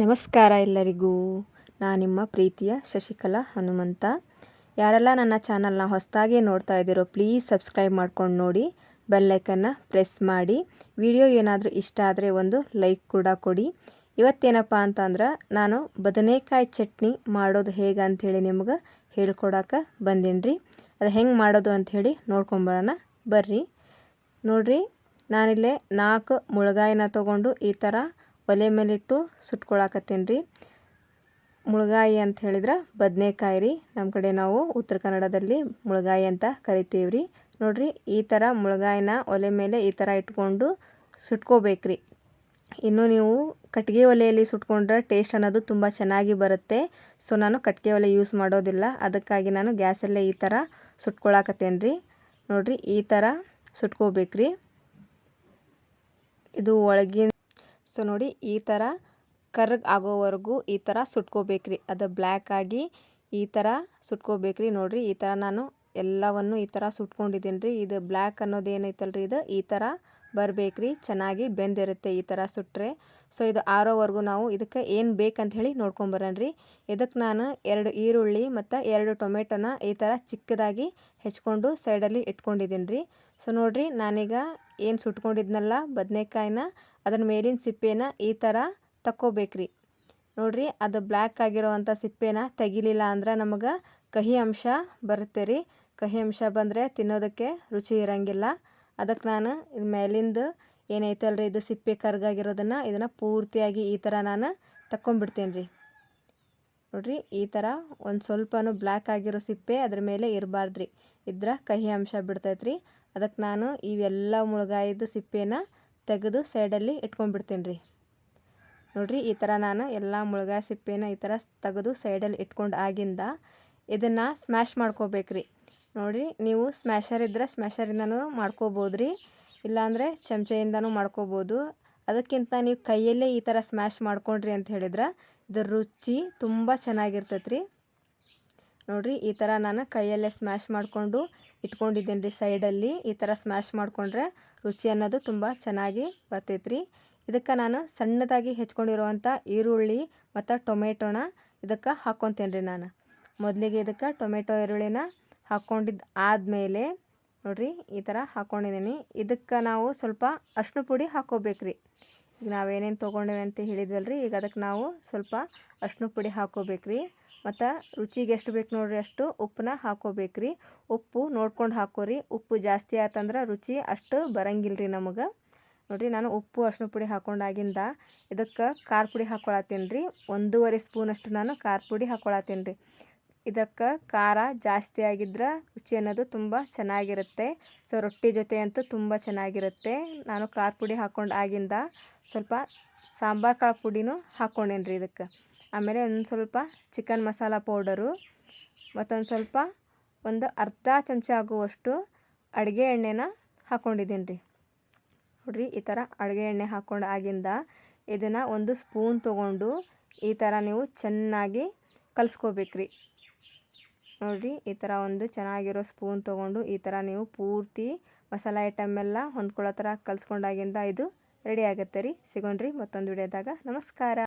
ನಮಸ್ಕಾರ ಎಲ್ಲರಿಗೂ. ನಾನು ನಿಮ್ಮ ಪ್ರೀತಿಯ ಶಶಿಕಲಾ ಹನುಮಂತ. ಯಾರೆಲ್ಲ ನನ್ನ ಚಾನಲ್ನ ಹೊಸದಾಗಿ ನೋಡ್ತಾ ಇದ್ದೀರೋ ಪ್ಲೀಸ್ ಸಬ್ಸ್ಕ್ರೈಬ್ ಮಾಡ್ಕೊಂಡು ನೋಡಿ ಬೆಲ್ಲೈಕನ್ನ ಪ್ರೆಸ್ ಮಾಡಿ. ವಿಡಿಯೋ ಏನಾದರೂ ಇಷ್ಟ ಆದರೆ ಒಂದು ಲೈಕ್ ಕೂಡ ಕೊಡಿ. ಇವತ್ತೇನಪ್ಪ ಅಂತಂದ್ರೆ, ನಾನು ಬದನೆಕಾಯಿ ಚಟ್ನಿ ಮಾಡೋದು ಹೇಗೆ ಅಂಥೇಳಿ ನಿಮ್ಗೆ ಹೇಳ್ಕೊಡಕ್ಕೆ ಬಂದೀನಿ ರೀ ಅದು ಹೆಂಗೆ ಮಾಡೋದು ಅಂಥೇಳಿ ನೋಡ್ಕೊಂಬರೋಣ, ಬರ್ರಿ. ನೋಡಿರಿ, ನಾನಿಲ್ಲೇ ನಾಲ್ಕು ಮುಳುಗಾಯಿನ ತೊಗೊಂಡು ಈ ಥರ ಒಲೆ ಮೇಲಿಟ್ಟು ಸುಟ್ಕೊಳಕತ್ತೀನಿ ರೀ ಮುಳುಗಾಯಿ ಅಂತ ಹೇಳಿದ್ರೆ ಬದನೆಕಾಯಿ ರೀ. ನಮ್ಮ ಕಡೆ ನಾವು ಉತ್ತರ ಕನ್ನಡದಲ್ಲಿ ಮುಳುಗಾಯಿ ಅಂತ ಕರಿತೀವಿ ರೀ ನೋಡಿರಿ ಈ ಥರ ಮುಳುಗಾಯಿನ ಒಲೆ ಮೇಲೆ ಈ ಥರ ಇಟ್ಕೊಂಡು ಸುಟ್ಕೋಬೇಕ್ರಿ. ಇನ್ನು ನೀವು ಕಟ್ಟಿಗೆ ಒಲೆಯಲ್ಲಿ ಸುಟ್ಕೊಂಡ್ರೆ ಟೇಸ್ಟ್ ಅನ್ನೋದು ತುಂಬ ಚೆನ್ನಾಗಿ ಬರುತ್ತೆ. ಸೊ, ನಾನು ಕಟ್ಟಿಗೆ ಒಲೆ ಯೂಸ್ ಮಾಡೋದಿಲ್ಲ. ಅದಕ್ಕಾಗಿ ನಾನು ಗ್ಯಾಸಲ್ಲೇ ಈ ಥರ ಸುಟ್ಕೊಳಕತ್ತೇನೆ ರೀ ನೋಡಿರಿ ಈ ಥರ ಸುಟ್ಕೋಬೇಕ್ರಿ. ಇದು ಒಳಗಿನ ಸೊ ನೋಡಿ, ಈ ಥರ ಕರ್ಗ್ ಆಗೋವರೆಗೂ ಈ ಥರ ಸುಟ್ಕೋಬೇಕ್ರಿ. ಅದು ಬ್ಲ್ಯಾಕ್ ಆಗಿ ಈ ಥರ ಸುಟ್ಕೋಬೇಕ್ರಿ. ನೋಡಿರಿ, ಈ ಥರ ನಾನು ಎಲ್ಲವನ್ನು ಈ ಥರ ಸುಟ್ಕೊಂಡಿದ್ದೀನಿ ರೀ ಇದು ಬ್ಲ್ಯಾಕ್ ಅನ್ನೋದು ಏನೈತಲ್ರಿ ಇದು? ಈ ಥರ ಬರಬೇಕ್ರಿ, ಚೆನ್ನಾಗಿ ಬೆಂದಿರುತ್ತೆ ಈ ಥರ ಸುಟ್ಟರೆ ಸೊ, ಇದು ಆರೋವರೆಗೂ ನಾವು ಇದಕ್ಕೆ ಏನು ಬೇಕಂತ ಹೇಳಿ ನೋಡ್ಕೊಂಬರನ್ರಿ ಇದಕ್ಕೆ ನಾನು ಎರಡು ಈರುಳ್ಳಿ ಮತ್ತು ಎರಡು ಟೊಮೆಟೊನ ಈ ಥರ ಚಿಕ್ಕದಾಗಿ ಹೆಚ್ಕೊಂಡು ಸೈಡಲ್ಲಿ ಇಟ್ಕೊಂಡಿದ್ದೀನಿ ರೀ ಸೊ, ನೋಡಿರಿ ನಾನೀಗ ಏನು ಸುಟ್ಕೊಂಡಿದ್ನಲ್ಲ ಬದನೆಕಾಯಿನ, ಅದರ ಮೇಲಿನ ಸಿಪ್ಪೆನ ಈ ಥರ ತಕ್ಕೋಬೇಕ್ರಿ. ನೋಡಿರಿ ಅದು ಬ್ಲ್ಯಾಕ್ ಆಗಿರೋವಂಥ ಸಿಪ್ಪೆನ ತೆಗಿಲಿಲ್ಲ ಅಂದ್ರೆ ನಮಗೆ ಕಹಿ ಅಂಶ ಬರುತ್ತೆ ರೀ. ಕಹಿ ಅಂಶ ಬಂದರೆ ತಿನ್ನೋದಕ್ಕೆ ರುಚಿ ಇರೋಂಗಿಲ್ಲ. ಅದಕ್ಕೆ ನಾನು ಮೇಲಿಂದ ರೀ ಇದು ಸಿಪ್ಪೆ ಕರ್ಗಾಗಿರೋದನ್ನು ಇದನ್ನು ಪೂರ್ತಿಯಾಗಿ ಈ ಥರ ನಾನು ತಕ್ಕೊಂಬಿಡ್ತೇನೆ ರೀ. ನೋಡಿರಿ, ಈ ಥರ ಒಂದು ಸ್ವಲ್ಪನೂ ಬ್ಲ್ಯಾಕ್ ಆಗಿರೋ ಸಿಪ್ಪೆ ಅದ್ರ ಮೇಲೆ ಇರಬಾರ್ದು ರೀ. ಇದ್ರ ಕಹಿ ಅಂಶ ಬಿಡ್ತೈತೆ ರೀ. ಅದಕ್ಕೆ ನಾನು ಇವೆಲ್ಲ ಮುಳುಗಾಯಿದ್ದು ಸಿಪ್ಪೆನ ತೆಗೆದು ಸೈಡಲ್ಲಿ ಇಟ್ಕೊಂಡ್ಬಿಡ್ತೀನಿ ರೀ. ನೋಡಿರಿ, ಈ ಥರ ನಾನು ಎಲ್ಲ ಮುಳುಗಾಯಿ ಸಿಪ್ಪೆನ ಈ ಥರ ತೆಗೆದು ಸೈಡಲ್ಲಿ ಇಟ್ಕೊಂಡು ಆಗಿಂದ ಇದನ್ನು ಸ್ಮ್ಯಾಶ್ ಮಾಡ್ಕೋಬೇಕ್ರಿ. ನೋಡಿರಿ ನೀವು ಸ್ಮ್ಯಾಷರ್ ಇದ್ದರೆ ಸ್ಮ್ಯಾಷರಿಂದನೂ ಮಾಡ್ಕೋಬೋದು ರೀ ಇಲ್ಲಾಂದರೆ ಚಮಚೆಯಿಂದನೂ ಮಾಡ್ಕೋಬೋದು. ಅದಕ್ಕಿಂತ ನೀವು ಕೈಯಲ್ಲೇ ಈ ಥರ ಸ್ಮ್ಯಾಶ್ ಮಾಡ್ಕೊಂಡ್ರಿ ಅಂತ ಹೇಳಿದ್ರೆ ಇದ್ರ ರುಚಿ ತುಂಬ ಚೆನ್ನಾಗಿರ್ತೈತೆ ರೀ ನೋಡಿರಿ, ಈ ಥರ ನಾನು ಕೈಯಲ್ಲೇ ಸ್ಮ್ಯಾಶ್ ಮಾಡಿಕೊಂಡು ಇಟ್ಕೊಂಡಿದ್ದೀನಿ ರೀ ಸೈಡಲ್ಲಿ. ಈ ಥರ ಸ್ಮ್ಯಾಶ್ ಮಾಡಿಕೊಂಡ್ರೆ ರುಚಿ ಅನ್ನೋದು ತುಂಬ ಚೆನ್ನಾಗಿ ಬರ್ತೈತೆ ರೀ ಇದಕ್ಕೆ ನಾನು ಸಣ್ಣದಾಗಿ ಹೆಚ್ಕೊಂಡಿರುವಂಥ ಈರುಳ್ಳಿ ಮತ್ತು ಟೊಮೆಟೊನ ಇದಕ್ಕೆ ಹಾಕ್ಕೊತೇನೆ ರೀ ನಾನು. ಮೊದಲಿಗೆ ಇದಕ್ಕೆ ಟೊಮೆಟೊ, ಈರುಳ್ಳಿನ ಹಾಕ್ಕೊಂಡಿದ್ದು ಆದಮೇಲೆ ನೋಡಿರಿ ಈ ಥರ ಹಾಕ್ಕೊಂಡಿದ್ದೀನಿ ಇದಕ್ಕೆ ನಾವು ಸ್ವಲ್ಪ ಅರ್ಶಿನ ಪುಡಿ ಹಾಕ್ಕೋಬೇಕ್ರಿ ಈಗ ನಾವೇನೇನು ತೊಗೊಂಡೇವೆ ಅಂತ ಹೇಳಿದ್ವಲ್ರಿ, ಈಗ ಅದಕ್ಕೆ ನಾವು ಸ್ವಲ್ಪ ಅರ್ಶಿನ ಪುಡಿ ಹಾಕ್ಕೋಬೇಕ್ರಿ ಮತ್ತು ರುಚಿಗೆ ಎಷ್ಟು ಬೇಕು ನೋಡಿರಿ ಅಷ್ಟು ಉಪ್ಪನ್ನ ಹಾಕ್ಕೋಬೇಕ್ರಿ ಉಪ್ಪು ನೋಡ್ಕೊಂಡು ಹಾಕೋರಿ. ಉಪ್ಪು ಜಾಸ್ತಿ ಆತಂದ್ರೆ ರುಚಿ ಅಷ್ಟು ಬರಂಗಿಲ್ಲ ರೀ ನಮಗೆ. ನೋಡಿರಿ ನಾನು ಉಪ್ಪು ಅರ್ಶಿನ ಪುಡಿ ಹಾಕ್ಕೊಂಡಾಗಿಂದ ಇದಕ್ಕೆ ಖಾರ ಪುಡಿ ಹಾಕ್ಕೊಳತ್ತೀನಿ ರೀ ಒಂದೂವರೆ ಸ್ಪೂನಷ್ಟು ನಾನು ಖಾರ ಪುಡಿ ಹಾಕ್ಕೊಳತ್ತೀನಿ ರೀ ಇದಕ್ಕೆ ಖಾರ ಜಾಸ್ತಿ ಆಗಿದ್ರೆ ರುಚಿ ಅನ್ನೋದು ತುಂಬ ಚೆನ್ನಾಗಿರುತ್ತೆ. ಸೊ ರೊಟ್ಟಿ ಜೊತೆ ಅಂತೂ ತುಂಬ ಚೆನ್ನಾಗಿರುತ್ತೆ. ನಾನು ಖಾರ ಪುಡಿ ಹಾಕ್ಕೊಂಡು ಆಗಿಂದ ಸ್ವಲ್ಪ ಸಾಂಬಾರು ಕಾಳು ಪುಡಿನೂ ಹಾಕ್ಕೊಂಡೇನಿ ರೀ ಇದಕ್ಕೆ. ಆಮೇಲೆ ಒಂದು ಸ್ವಲ್ಪ ಚಿಕನ್ ಮಸಾಲ ಪೌಡರು ಮತ್ತೊಂದು ಸ್ವಲ್ಪ ಒಂದು ಅರ್ಧ ಚಮಚ ಆಗುವಷ್ಟು ಅಡುಗೆ ಎಣ್ಣೆನ ಹಾಕ್ಕೊಂಡಿದ್ದೀನಿ ರೀ ನೋಡಿರಿ, ಈ ಥರ ಅಡುಗೆ ಎಣ್ಣೆ ಹಾಕ್ಕೊಂಡು ಆಗಿಂದ ಇದನ್ನು ಒಂದು ಸ್ಪೂನ್ ತೊಗೊಂಡು ಈ ಥರ ನೀವು ಚೆನ್ನಾಗಿ ಕಲಿಸ್ಕೋಬೇಕ್ರಿ. ನೋಡಿರಿ, ಈ ಥರ ಒಂದು ಚೆನ್ನಾಗಿರೋ ಸ್ಪೂನ್ ತೊಗೊಂಡು ಈ ಥರ ನೀವು ಪೂರ್ತಿ ಮಸಾಲೆ ಐಟಮ್ ಎಲ್ಲ ಹೊಂದ್ಕೊಳ್ಳೋ ಥರ ಕಲಿಸ್ಕೊಂಡಾಗಿಂದ ಇದು ರೆಡಿ ಆಗುತ್ತೆ ರೀ. ಸಿಗೋಣ್ರಿ ಮತ್ತೊಂದು ವಿಡಿಯೋದಾಗ ನಮಸ್ಕಾರ.